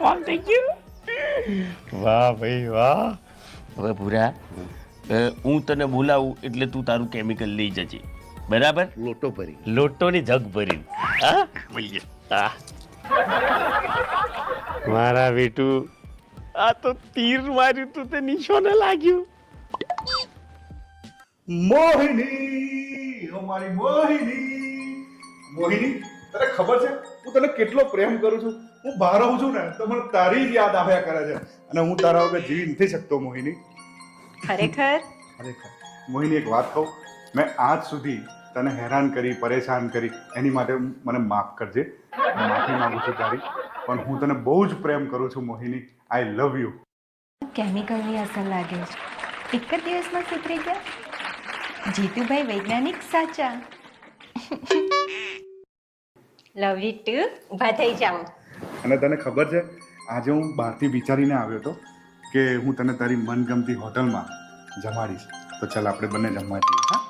કામ થઈ ગયું વાહ ભાઈ વાહ. હવે ભૂરા હું તને બોલાવું એટલે તું તારું કેમિકલ લઈ જજે. બરાબર? લોટો ભરી. લોટોની જગ ભરી હા? મારા બેટુ આ તો તીર માર્યું તું તે નિશાને લાગ્યું. મોહિની અમારી મોહિની. મોહિની તને ખબર છે? હું તને કેટલો પ્રેમ કરું છું? હું બહાર આવું છું ને તો મને તારી જ યાદ આવ્યા કરે છે. અને હું તારા વગર જીવી નથી શકતો મોહિની. ખરેખર? ખરેખર. મોહિની એક વાત કહું. મેં આજ સુધી તને હેરાન કરી પરેશાન કરી એની માટે મને માફ કરજે. માફી માંગુ છું તારી પણ હું તને બહુ જ પ્રેમ કરું છું મોહિની. આઈ લવ યુ કેમિકલની અસર લાગે છે. એક જ દિવસમાં સુધરી ગયા જીતુભાઈ વૈજ્ઞાનિક સાચા. લવ યુ ટુ ઊભા થઈ જાઓ. અને તને ખબર છે, આજે હું બહારથી વિચારીને આવ્યો હતો કે હું તને તારી મનગમતી હોટલમાં જમાડીશ. તો ચાલ, આપણે બંને જમવા જઈએ, હા?